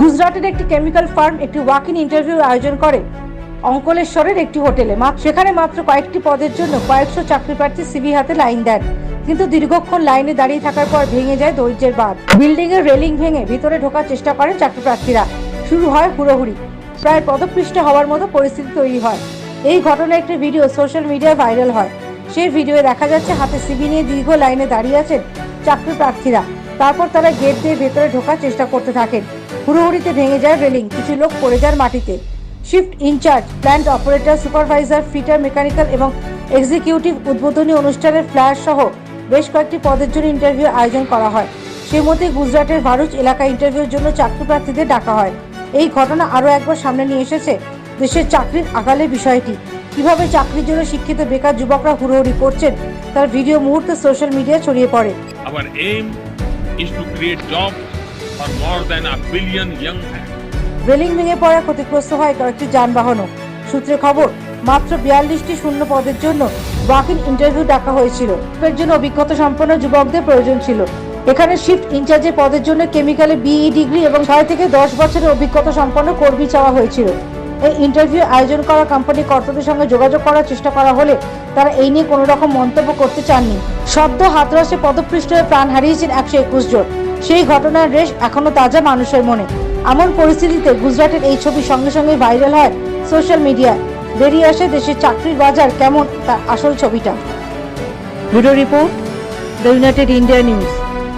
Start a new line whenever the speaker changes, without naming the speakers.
গুজরাটের একটি chemical firm একটি ওয়াক ইন ইন্টারভিউ আয়োজন করে। অঙ্কলেশ্বরের একটি হোটেলে। সেখানে মাত্র কয়েকটি পদের জন্য কয়েকশো চাকরি প্রার্থী সিবি হাতে লাইন দেন। কিন্তু দীর্ঘক্ষণ লাইনে দাঁড়িয়ে থাকার পর ভেঙে যায় দৈর্যের বাঁধ। বিল্ডিং এর রেলিং ভেঙে ভিতরে ঢোকার চেষ্টা করেন চাকরি প্রার্থীরা শুরু হয় হুড়োহুড়ি। প্রায় পদপৃষ্ট হওয়ার মতো পরিস্থিতি তৈরি হয়। এই ঘটনার একটি ভিডিও সোশ্যাল মিডিয়ায় ভাইরাল হয়। সেই ভিডিওয়ে দেখা যাচ্ছে হাতে সিবি নিয়ে দীর্ঘ লাইনে দাঁড়িয়ে আছেন চাকরি প্রার্থীরা তারপর তারা গেট দিয়ে ভেতরে ঢোকার চেষ্টা করতে থাকেন। হুড়োহুড়িতে ভেঙে যায় রেলিং। কিছু লোক পড়ে যান মাটিতে। Shift in-charge plant operator supervisor fitter mechanical এবং এক্সিকিউটিভ উদ্বোধনী অনুষ্ঠানের ফ্ল্যাশ সহ বেশ কয়েকটি পদের জন্য ইন্টারভিউ আয়োজন করা হয়। সেই মধ্যে গুজরাটের ভারুচ এলাকা ইন্টারভিউর জন্য চাকরি প্রার্থীদের ডাকা হয়। এই ঘটনা আরও একবার সামনে নিয়ে এসেছে দেশের চাকরির আগালে বিষয়টি। কীভাবে চাকরির জন্য শিক্ষিত বেকার যুবকরা হুড়োহুড়ি করছেন, তার ভিডিও মুহূর্তে সোশ্যাল মিডিয়ায় ছড়িয়ে পড়ে।
Jobs
রেলিং ভেঙে পড়া ক্ষতিগ্রস্ত হয় কয়েকটি যানবাহনও। সূত্রে খবর, মাত্র বিয়াল্লিশটি শূন্য পদের জন্য ওয়াক ইন ইন্টারভিউ ডাকা হয়েছিল। এর জন্য অভিজ্ঞতা সম্পন্ন যুবকদের প্রয়োজন ছিল। এখানে শিফট ইনচার্জের পদের জন্য কেমিক্যালে বিই ডিগ্রি এবং ছয় থেকে দশ বছরের অভিজ্ঞতা সম্পন্ন কর্মী চাওয়া হয়েছিল। এই ইন্টারভিউ আয়োজন করা কোম্পানি কর্তাদের সঙ্গে যোগাযোগ করার চেষ্টা করা হলে তারা এই নিয়ে কোনো রকম মন্তব্য করতে চাননি। সদ্য হাতরাসে পদপৃষ্ঠ হয়ে প্রাণ হারিয়েছেন একশো একুশ জন। সেই ঘটনার রেশ এখনও তাজা মানুষের মনে। এমন পরিস্থিতিতে গুজরাটের এই ছবি সঙ্গে সঙ্গে ভাইরাল হয় সোশ্যাল মিডিয়ায়। বেরিয়ে আসে দেশের চাকরির বাজার কেমন তার আসল ছবিটা। Video report, the United India news.